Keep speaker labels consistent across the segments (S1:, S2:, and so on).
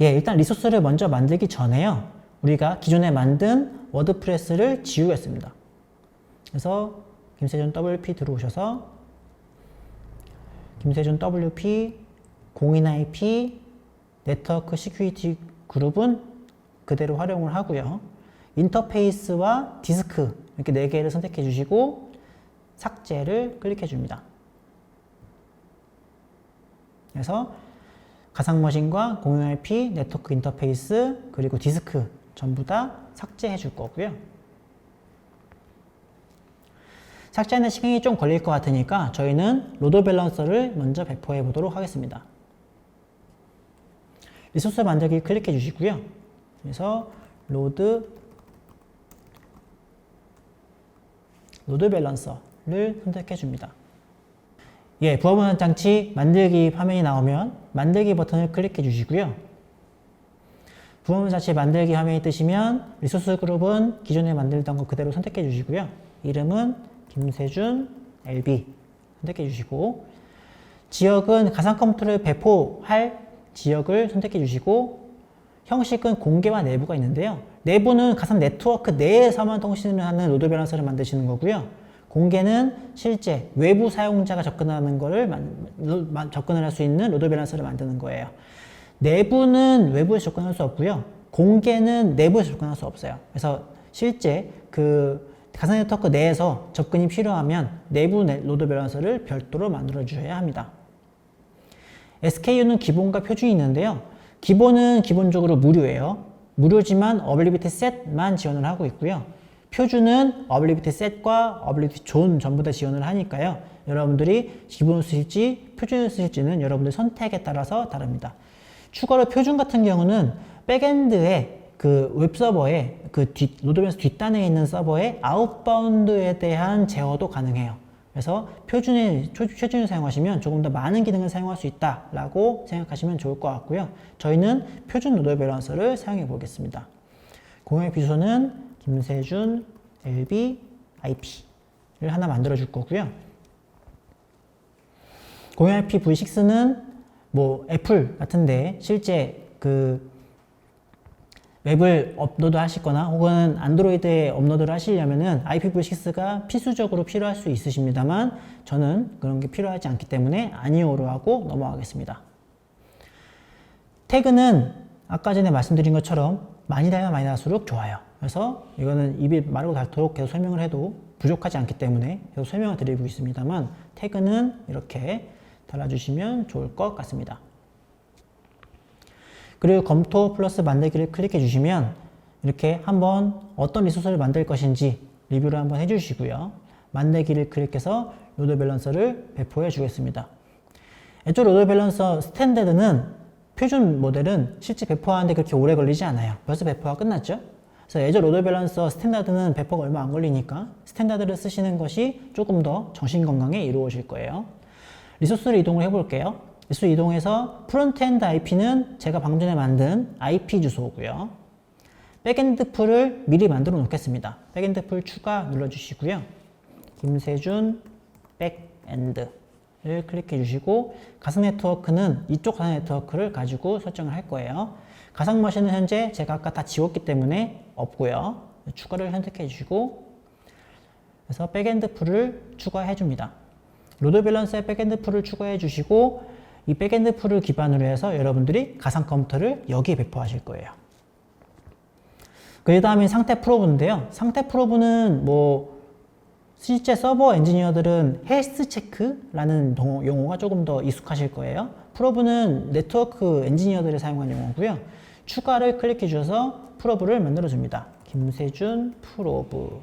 S1: 예, 일단 리소스를 먼저 만들기 전에요. 우리가 기존에 만든 워드프레스를 지우겠습니다. 그래서 김세준 WP 들어오셔서 김세준 WP 02IP 네트워크 시큐리티 그룹은 그대로 활용을 하고요. 인터페이스와 디스크 이렇게 네 개를 선택해 주시고 삭제를 클릭해 줍니다. 그래서 가상머신과 공용 IP, 네트워크 인터페이스, 그리고 디스크 전부 다 삭제해 줄 거고요. 삭제하는 시간이 좀 걸릴 것 같으니까 저희는 로드 밸런서를 먼저 배포해 보도록 하겠습니다. 리소스 만들기 클릭해 주시고요. 그래서 로드 로드 밸런서를 선택해 줍니다. 예, 부하분할 장치 만들기 화면이 나오면 만들기 버튼을 클릭해 주시고요. 부하분할 장치 만들기 화면이 뜨시면 리소스 그룹은 기존에 만들던 거 그대로 선택해 주시고요. 이름은 김세준 LB 선택해 주시고 지역은 가상 컴퓨터를 배포할 지역을 선택해 주시고 형식은 공개와 내부가 있는데요. 내부는 가상 네트워크 내에서만 통신을 하는 로드 밸런서를 만드시는 거고요. 공개는 실제 외부 사용자가 접근하는 거를 만, 접근을 할 수 있는 로드 밸런서를 만드는 거예요. 내부는 외부에서 접근할 수 없고요. 공개는 내부에서 접근할 수 없어요. 그래서 실제 그 가상 네트워크 내에서 접근이 필요하면 내부 로드 밸런서를 별도로 만들어 주셔야 합니다. SKU는 기본과 표준이 있는데요. 기본은 기본적으로 무료예요. 무료지만 어빌리비티 셋만 지원을 하고 있고요. 표준은 어빌리비티 셋과 어빌리비티 존 전부 다 지원을 하니까요. 여러분들이 기본을 쓰실지 표준을 쓰실지는 여러분들 선택에 따라서 다릅니다. 추가로 표준 같은 경우는 백엔드에 그 웹서버에 그 뒷, 로드밴스 뒷단에 있는 서버에 아웃바운드에 대한 제어도 가능해요. 그래서 표준의, 표준을 사용하시면 조금 더 많은 기능을 사용할 수 있다라고 생각하시면 좋을 것 같고요. 저희는 표준 로드 밸런서를 사용해 보겠습니다. 공용의 비소는 김세준 LB IP를 하나 만들어 줄 거고요. 공용 IP V6는 뭐 애플 같은데 실제 그 웹을 업로드 하시거나 혹은 안드로이드에 업로드를 하시려면은 IPv6가 필수적으로 필요할 수 있으십니다만 저는 그런 게 필요하지 않기 때문에 아니오로 하고 넘어가겠습니다. 태그는 아까 전에 말씀드린 것처럼 많이 달면 많이 달수록 좋아요. 그래서 이거는 입이 마르고 닳도록 계속 설명을 해도 부족하지 않기 때문에 계속 설명을 드리고 있습니다만 태그는 이렇게 달아주시면 좋을 것 같습니다. 그리고 검토 플러스 만들기를 클릭해 주시면 이렇게 한번 어떤 리소스를 만들 것인지 리뷰를 한번 해주시고요. 만들기를 클릭해서 로드 밸런서를 배포해 주겠습니다. 애초 로드 밸런서 스탠다드는 표준 모델은 실제 배포하는데 그렇게 오래 걸리지 않아요. 벌써 배포가 끝났죠? 그래서 애저 로드 밸런서 스탠다드는 배포가 얼마 안 걸리니까 스탠다드를 쓰시는 것이 조금 더 정신 건강에 이루어질 거예요. 리소스를 이동을 해볼게요. 수 이동해서 프론트엔드 IP는 제가 방금 전에 만든 IP 주소고요. 백엔드 풀을 미리 만들어 놓겠습니다. 백엔드 풀 추가 눌러주시고요. 김세준 백엔드를 클릭해 주시고 가상 네트워크는 이쪽 가상 네트워크를 가지고 설정을 할 거예요. 가상 머신은 현재 제가 아까 다 지웠기 때문에 없고요. 추가를 선택해 주시고 그래서 백엔드 풀을 추가해 줍니다. 로드 밸런스에 백엔드 풀을 추가해 주시고 이 백엔드 풀을 기반으로 해서 여러분들이 가상 컴퓨터를 여기에 배포하실 거예요. 그 다음에 상태 프로브인데요. 상태 프로브는 뭐 실제 서버 엔지니어들은 헬스 체크라는 용어가 조금 더 익숙하실 거예요. 프로브는 네트워크 엔지니어들이 사용하는 용어고요. 추가를 클릭해 주셔서 프로브를 만들어 줍니다. 김세준 프로브.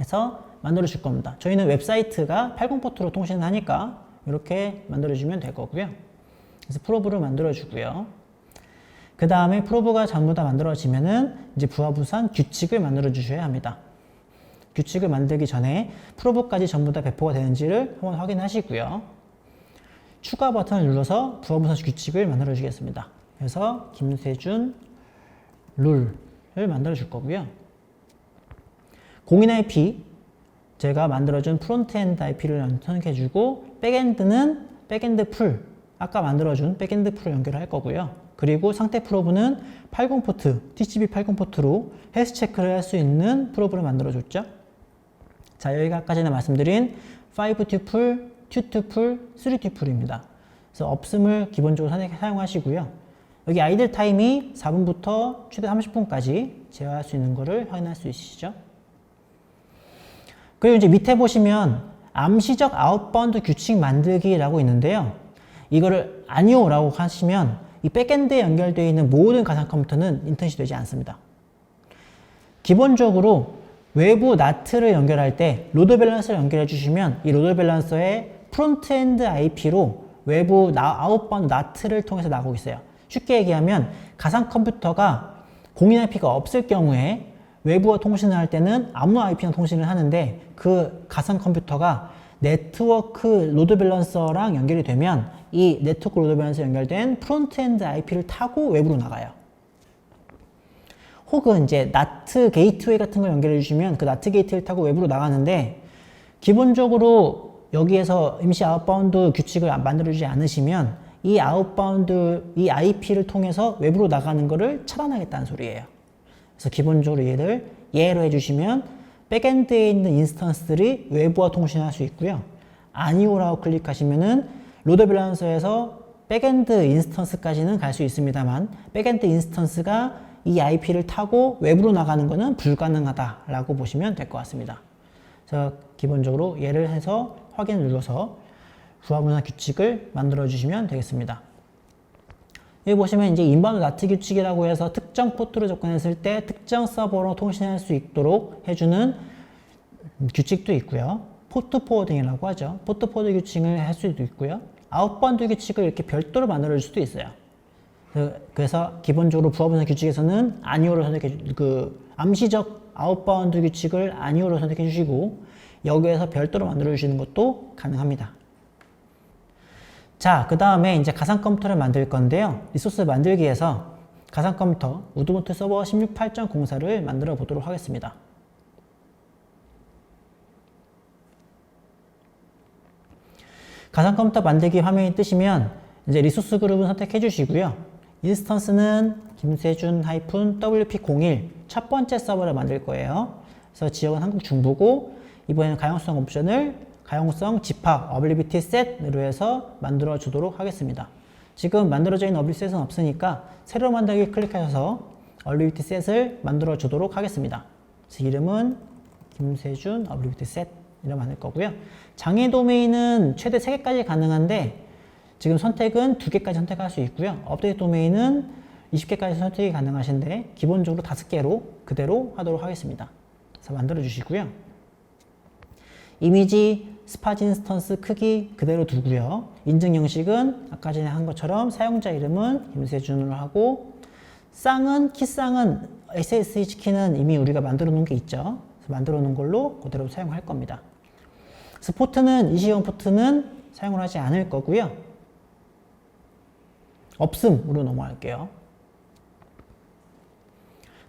S1: 해서 만들어 줄 겁니다. 저희는 웹사이트가 80 포트로 통신을 하니까 이렇게 만들어 주면 될 거고요. 그래서 프로브를 만들어 주고요. 그 다음에 프로브가 전부 다 만들어지면은 이제 부하부산 규칙을 만들어 주셔야 합니다. 규칙을 만들기 전에 프로브까지 전부 다 배포가 되는지를 한번 확인하시고요. 추가 버튼을 눌러서 부하부산 규칙을 만들어 주겠습니다. 그래서 김세준 룰을 만들어 줄 거고요. 공인 IP 제가 만들어준 프론트엔드 IP를 선택해 주고 백엔드는 백엔드 풀 아까 만들어준 백엔드 프로 연결할 거고요. 그리고 상태 프로브는 80 포트, TCP 80 포트로 헬스 체크를 할 수 있는 프로브를 만들어 줬죠. 자, 여기가 아까 전에 말씀드린 5 튜플, 2튜플, 3튜플입니다. 그래서 없음을 기본적으로 사용하시고요. 여기 아이들 타임이 4분부터 최대 30분까지 제어할 수 있는 것을 확인할 수 있으시죠. 그리고 이제 밑에 보시면 암시적 아웃바운드 규칙 만들기라고 있는데요. 이거를 아니오라고 하시면 이 백엔드에 연결되어 있는 모든 가상 컴퓨터는 인터넷이 되지 않습니다. 기본적으로 외부 나트를 연결할 때 로드 밸런서를 연결해 주시면 이 로드 밸런서의 프론트엔드 IP로 외부 나, 아웃바운드 나트를 통해서 나가고 있어요. 쉽게 얘기하면 가상 컴퓨터가 공인 IP가 없을 경우에 외부와 통신을 할 때는 아무 IP랑 통신을 하는데 그 가상 컴퓨터가 네트워크 로드 밸런서랑 연결이 되면 이 네트워크 로드 밸런서 연결된 프론트엔드 IP를 타고 외부로 나가요. 혹은 이제 나트 게이트웨이 같은 걸 연결해 주시면 그 나트 게이트를 타고 외부로 나가는데 기본적으로 여기에서 임시 아웃바운드 규칙을 만들어주지 않으시면 이 아웃바운드 이 IP를 통해서 외부로 나가는 것을 차단하겠다는 소리예요. 그래서 기본적으로 얘를 예로 해주시면 백엔드에 있는 인스턴스들이 외부와 통신할 수 있고요. 아니오라고 클릭하시면은 로드 밸런서에서 백엔드 인스턴스까지는 갈 수 있습니다만 백엔드 인스턴스가 이 IP를 타고 외부로 나가는 것은 불가능하다라고 보시면 될 것 같습니다. 그래서 기본적으로 예를 해서 확인을 눌러서 부하분할 규칙을 만들어 주시면 되겠습니다. 여기 보시면 이제 인바운드 나트 규칙이라고 해서 특정 포트로 접근했을 때 특정 서버로 통신할 수 있도록 해주는 규칙도 있고요. 포트 포워딩이라고 하죠. 포트 포워드 규칙을 할 수도 있고요. 아웃바운드 규칙을 이렇게 별도로 만들어 줄 수도 있어요. 그- 그래서 기본적으로 부하분할 규칙에서는 아니오를 선택해 주, 그 암시적 아웃바운드 규칙을 아니오로 선택해 주시고 여기에서 별도로 만들어 주시는 것도 가능합니다. 자, 그 다음에 이제 가상 컴퓨터를 만들 건데요. 리소스 만들기에서 가상 컴퓨터 우드노트 서버 16.8.04를 만들어 보도록 하겠습니다. 가상 컴퓨터 만들기 화면이 뜨시면 이제 리소스 그룹은 선택해 주시고요. 인스턴스는 김세준-WP01 첫 번째 서버를 만들 거예요. 그래서 지역은 한국 중부고 이번에는 가용성 옵션을 가용성 집합 어빌리비티 셋으로 해서 만들어 주도록 하겠습니다. 지금 만들어져 있는 어빌리티 셋은 없으니까 새로 만들기 클릭하셔서 어빌리비티 셋을 만들어 주도록 하겠습니다. 이름은 김세준 어빌리비티 셋 이름 만들 거고요. 장애 도메인은 최대 3개까지 가능한데 지금 선택은 2개까지 선택할 수 있고요. 업데이트 도메인은 20개까지 선택이 가능하신데 기본적으로 5개로 그대로 하도록 하겠습니다. 그래서 만들어 주시고요. 이미지 스파지 인스턴스 크기 그대로 두고요. 인증 형식은 아까 전에 한 것처럼 사용자 이름은 김세준으로 하고 쌍은 키쌍은 SSH 키는 이미 우리가 만들어 놓은 게 있죠. 만들어 놓은 걸로 그대로 사용할 겁니다. 그래서 포트는 이시원 포트는 사용을 하지 않을 거고요. 없음으로 넘어갈게요.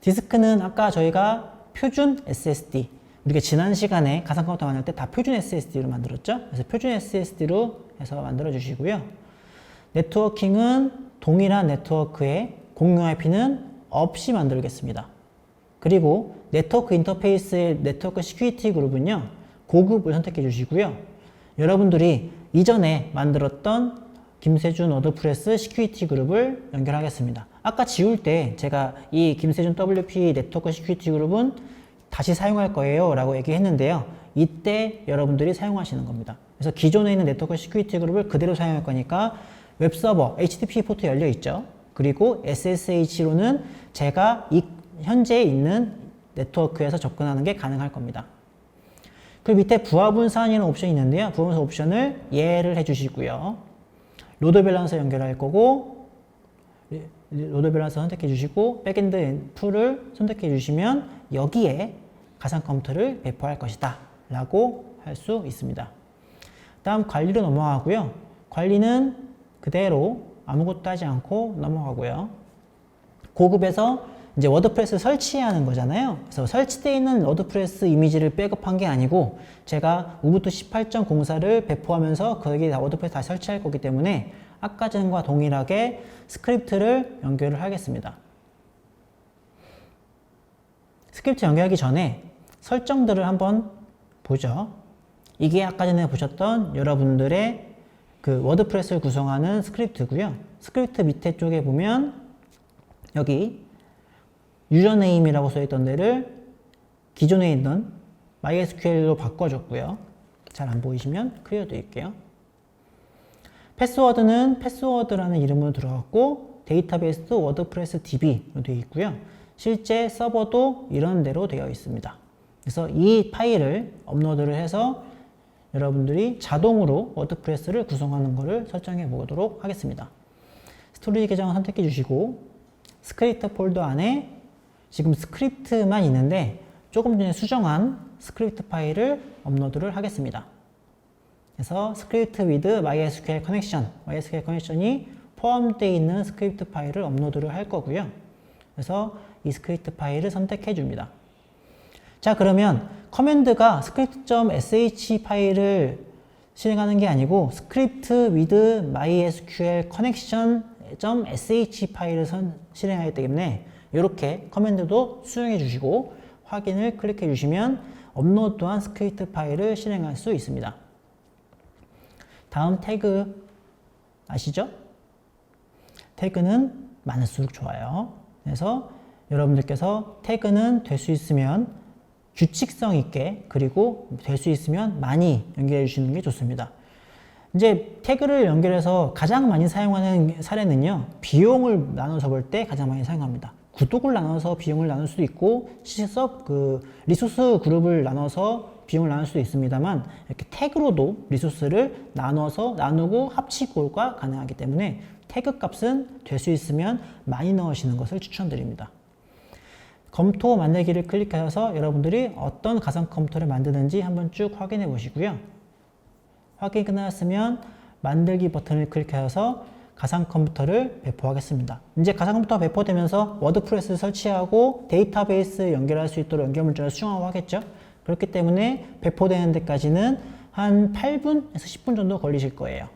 S1: 디스크는 아까 저희가 표준 SSD 우리가 지난 시간에 가상 컴퓨터 만들 때 다 표준 SSD로 만들었죠. 그래서 표준 SSD로 해서 만들어 주시고요. 네트워킹은 동일한 네트워크에 공유 IP는 없이 만들겠습니다. 그리고 네트워크 인터페이스의 네트워크 시큐리티 그룹은요. 고급을 선택해 주시고요. 여러분들이 이전에 만들었던 김세준 워드프레스 시큐리티 그룹을 연결하겠습니다. 아까 지울 때 제가 이 김세준 WP 네트워크 시큐리티 그룹은 다시 사용할 거예요 라고 얘기했는데요. 이때 여러분들이 사용하시는 겁니다. 그래서 기존에 있는 네트워크 시큐리티 그룹을 그대로 사용할 거니까 웹서버 HTTP 포트 열려 있죠. 그리고 SSH로는 제가 이 현재 있는 네트워크에서 접근하는 게 가능할 겁니다. 그 밑에 부하분산이라는 옵션이 있는데요. 부하분산 옵션을 예를 해주시고요. 로드 밸런서 연결할 거고 로드 밸런서 선택해 주시고 백엔드 풀을 선택해 주시면 여기에 가상 컴퓨터를 배포할 것이다 라고 할 수 있습니다. 다음 관리로 넘어가고요. 관리는 그대로 아무것도 하지 않고 넘어가고요. 고급에서 이제 워드프레스 설치하는 거잖아요. 그래서 설치되어 있는 워드프레스 이미지를 백업한 게 아니고 제가 우부투 18.04를 배포하면서 거기에 다 워드프레스 다시 설치할 거기 때문에 아까 전과 동일하게 스크립트를 연결을 하겠습니다. 스크립트 연결하기 전에 설정들을 한번 보죠. 이게 아까 전에 보셨던 여러분들의 그 워드프레스를 구성하는 스크립트고요. 스크립트 밑에 쪽에 보면 여기 유저네임이라고 써있던 데를 기존에 있던 MySQL로 바꿔줬고요. 잘 안 보이시면 클리어 드릴게요. 패스워드는 패스워드라는 이름으로 들어갔고 데이터베이스도 워드프레스 DB로 되어 있고요. 실제 서버도 이런 대로 되어 있습니다. 그래서 이 파일을 업로드를 해서 여러분들이 자동으로 워드프레스를 구성하는 것을 설정해 보도록 하겠습니다. 스토리지 계정을 선택해 주시고 스크립트 폴더 안에 지금 스크립트만 있는데 조금 전에 수정한 스크립트 파일을 업로드를 하겠습니다. 그래서 스크립트 with MySQL connection, MySQL connection이 포함되어 있는 스크립트 파일을 업로드를 할 거고요. 그래서 이 스크립트 파일을 선택해 줍니다. 자 그러면 커맨드가 script.sh 파일을 실행하는 게 아니고 script with mysql connection.sh 파일을 선, 실행하기 때문에 이렇게 커맨드도 수정해 주시고 확인을 클릭해 주시면 업로드한 스크립트 파일을 실행할 수 있습니다. 다음 태그 아시죠? 태그는 많을수록 좋아요. 그래서 여러분들께서 태그는 될 수 있으면 규칙성 있게 그리고 될 수 있으면 많이 연결해 주시는 게 좋습니다. 이제 태그를 연결해서 가장 많이 사용하는 사례는요. 비용을 나눠서 볼 때 가장 많이 사용합니다. 구독을 나눠서 비용을 나눌 수도 있고 시섭 그 리소스 그룹을 나눠서 비용을 나눌 수도 있습니다만 이렇게 태그로도 리소스를 나눠서 나누고 합치고가 가능하기 때문에 태그 값은 될 수 있으면 많이 넣으시는 것을 추천드립니다. 검토 만들기를 클릭하셔서 여러분들이 어떤 가상 컴퓨터를 만드는지 한번 쭉 확인해 보시고요. 확인 끝났으면 만들기 버튼을 클릭하셔서 가상 컴퓨터를 배포하겠습니다. 이제 가상 컴퓨터가 배포되면서 워드프레스 설치하고 데이터베이스 연결할 수 있도록 연결 문자를 수정하고 하겠죠. 그렇기 때문에 배포되는 데까지는 한 8분에서 10분 정도 걸리실 거예요.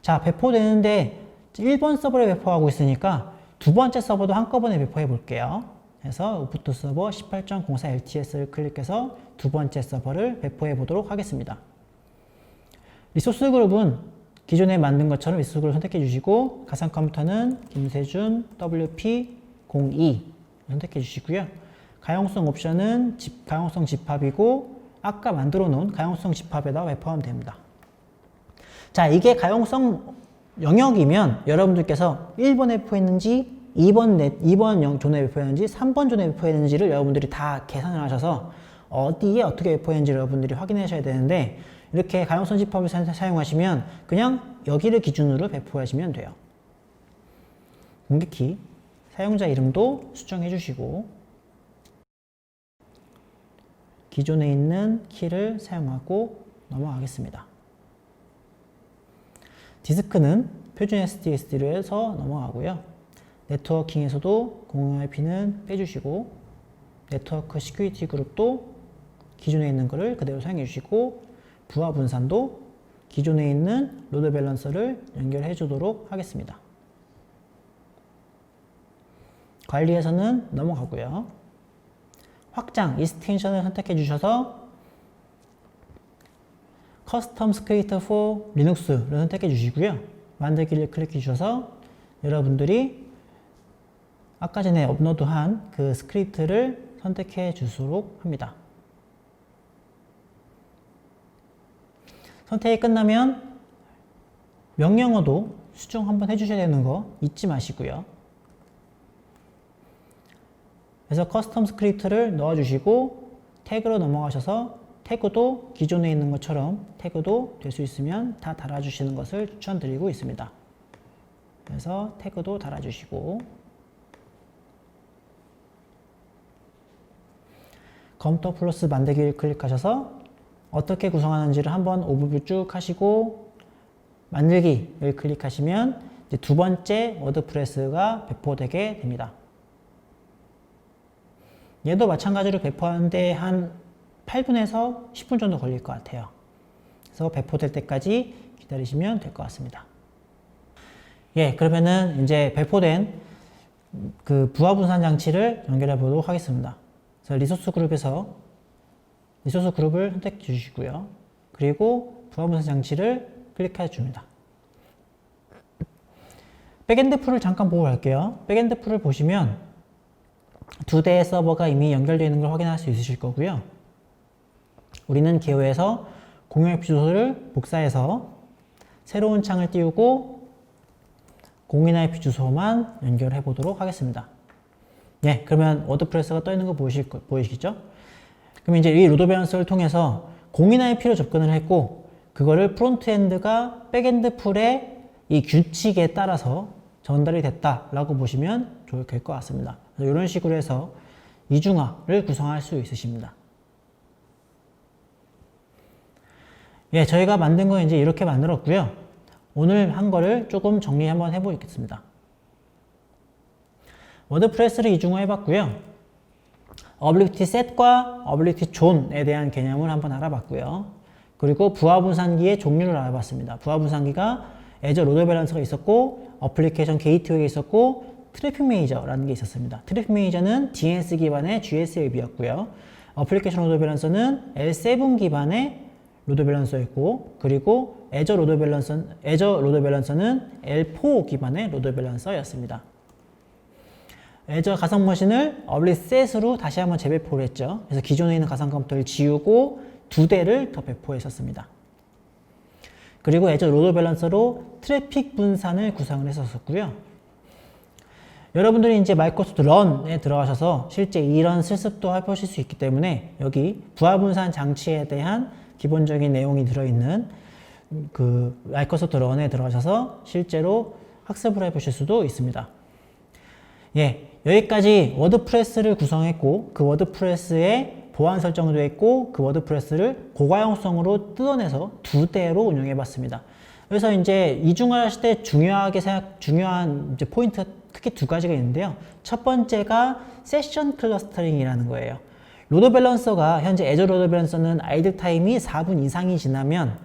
S1: 자, 배포되는데 1번 서버를 배포하고 있으니까 두 번째 서버도 한꺼번에 배포해 볼게요. 그래서 우프투 서버 18.04 LTS를 클릭해서 두 번째 서버를 배포해 보도록 하겠습니다. 리소스 그룹은 기존에 만든 것처럼 리소스 그룹을 선택해 주시고 가상 컴퓨터는 김세준 WP02 선택해 주시고요. 가용성 옵션은 집, 가용성 집합이고 아까 만들어 놓은 가용성 집합에다 배포하면 됩니다. 자, 이게 가용성 영역이면 여러분들께서 1번 배포했는지 2번 넷, 2번 존에 배포했는지 3번 존에 배포했는지를 여러분들이 다 계산을 하셔서 어디에 어떻게 배포했는지 여러분들이 확인하셔야 되는데 이렇게 가용성 집합을 사용하시면 그냥 여기를 기준으로 배포하시면 돼요. 공개키 사용자 이름도 수정해 주시고 기존에 있는 키를 사용하고 넘어가겠습니다. 디스크는 표준 SDSD로 해서 넘어가고요. 네트워킹에서도 공용 IP는 빼주시고 네트워크 시큐리티 그룹도 기존에 있는 것을 그대로 사용해 주시고 부하 분산도 기존에 있는 로드 밸런서를 연결해 주도록 하겠습니다. 관리에서는 넘어가고요. 확장, 이스텐션을 선택해 주셔서 커스텀 스크립트 for 리눅스를 선택해 주시고요. 만들기를 클릭해 주셔서 여러분들이 아까 전에 업로드한 그 스크립트를 선택해 주도록 합니다. 선택이 끝나면 명령어도 수정 한번 해주셔야 되는 거 잊지 마시고요. 그래서 커스텀 스크립트를 넣어주시고 태그로 넘어가셔서 태그도 기존에 있는 것처럼 태그도 될 수 있으면 다 달아주시는 것을 추천드리고 있습니다. 그래서 태그도 달아주시고 컴퓨터 플러스 만들기를 클릭하셔서 어떻게 구성하는지를 한번 오버뷰 쭉 하시고 만들기를 클릭하시면 두 번째 워드프레스가 배포되게 됩니다. 얘도 마찬가지로 배포하는데 한 8분에서 10분 정도 걸릴 것 같아요. 그래서 배포될 때까지 기다리시면 될 것 같습니다. 예, 그러면은 이제 배포된 그 부하 분산 장치를 연결해 보도록 하겠습니다. 그래서 리소스 그룹에서 리소스 그룹을 선택해 주시고요. 그리고 부하 분산 장치를 클릭해 줍니다. 백엔드 풀을 잠깐 보고 갈게요. 백엔드 풀을 보시면 두 대의 서버가 이미 연결되어 있는 걸 확인할 수 있으실 거고요. 우리는 기호에서 공용 IP 주소를 복사해서 새로운 창을 띄우고 공인 IP 주소만 연결해 보도록 하겠습니다. 예, 그러면 워드프레스가 떠 있는 거 보이실, 거- 보이시죠? 그럼 이제 이 로드 밸런스를 통해서 공인 IP로 접근을 했고 그거를 프론트엔드가 백엔드 풀의 이 규칙에 따라서 전달이 됐다라고 보시면 좋을 것 같습니다. 이런 식으로 해서 이중화를 구성할 수 있으십니다. 예, 저희가 만든 거 이제 이렇게 만들었고요. 오늘 한 거를 조금 정리 한번 해보겠습니다. 워드프레스를 이중화 해봤고요. 어빌리티 셋과 어빌리티 존에 대한 개념을 한번 알아봤고요. 그리고 부하 분산기의 종류를 알아봤습니다. 부하 분산기가 애저 로드 밸런스가 있었고 어플리케이션 게이트웨이가 있었고 트래픽 매니저라는 게 있었습니다. 트래픽 매니저는 DNS 기반의 GS 앱이었고요. 어플리케이션 로드 밸런서는 L7 기반의 로드 밸런서였고 그리고 애저 로드 밸런서 애저 로드 밸런서는 L4 기반의 로드 밸런서였습니다. 애저 가상 머신을 어블리셋으로 다시 한번 재배포를 했죠. 그래서 기존에 있는 가상 컴퓨터를 지우고 두 대를 더 배포했었습니다. 그리고 애저 로드 밸런서로 트래픽 분산을 구상을 했었고요. 여러분들이 이제 마이크로소프트 런에 들어가셔서 실제 이런 실습도 해보실 수 있기 때문에 여기 부하 분산 장치에 대한 기본적인 내용이 들어있는 그 마이크로소프트 런에 들어가셔서 실제로 학습을 해보실 수도 있습니다. 예, 여기까지 워드프레스를 구성했고 그 워드프레스에 보안 설정도 했고 그 워드프레스를 고가용성으로 뜯어내서 두 대로 운영해 봤습니다. 그래서 이제 이중화하실 때 중요하게 생각, 중요한 이제 포인트가 크게 두 가지가 있는데요. 첫 번째가 세션 클러스터링이라는 거예요. 로드 밸런서가 현재 애저 로드 밸런서는 아이들 타임이 4분 이상이 지나면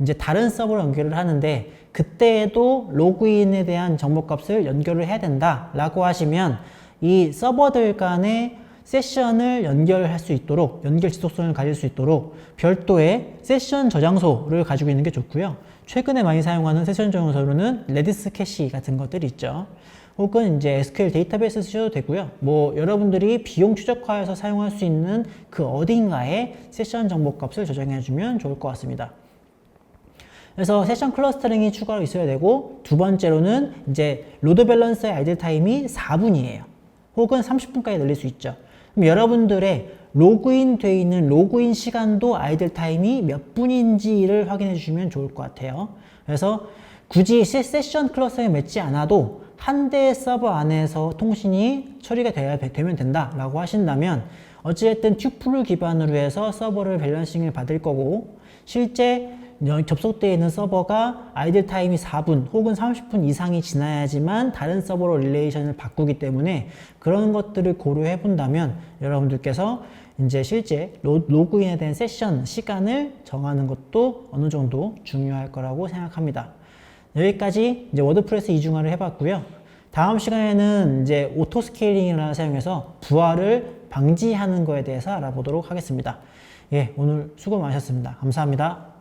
S1: 이제 다른 서버로 연결을 하는데 그때에도 로그인에 대한 정보값을 연결을 해야 된다라고 하시면 이 서버들 간의 세션을 연결할 수 있도록 연결 지속성을 가질 수 있도록 별도의 세션 저장소를 가지고 있는 게 좋고요. 최근에 많이 사용하는 세션 저장소로는 레디스 캐시 같은 것들이 있죠. 혹은 이제 SQL 데이터베이스 쓰셔도 되고요. 뭐 여러분들이 비용 최적화해서 사용할 수 있는 그 어딘가에 세션 정보 값을 저장해 주면 좋을 것 같습니다. 그래서 세션 클러스터링이 추가로 있어야 되고 두 번째로는 이제 로드 밸런스의 아이들 타임이 4분이에요. 혹은 30분까지 늘릴 수 있죠. 그럼 여러분들의 로그인 돼 있는 로그인 시간도 아이들 타임이 몇 분인지를 확인해 주시면 좋을 것 같아요. 그래서 굳이 세- 세션 클러스터링 맺지 않아도 한 대의 서버 안에서 통신이 처리가 돼야 되면 된다라고 하신다면 어찌됐든 튜플을 기반으로 해서 서버를 밸런싱을 받을 거고 실제 여- 접속되어 있는 서버가 아이들 타임이 4분 혹은 30분 이상이 지나야지만 다른 서버로 릴레이션을 바꾸기 때문에 그런 것들을 고려해 본다면 여러분들께서 이제 실제 로, 로그인에 대한 세션 시간을 정하는 것도 어느 정도 중요할 거라고 생각합니다. 여기까지 이제 워드프레스 이중화를 해봤고요. 다음 시간에는 이제 오토 스케일링을 사용해서 부하를 방지하는 거에 대해서 알아보도록 하겠습니다. 예, 오늘 수고 많으셨습니다. 감사합니다.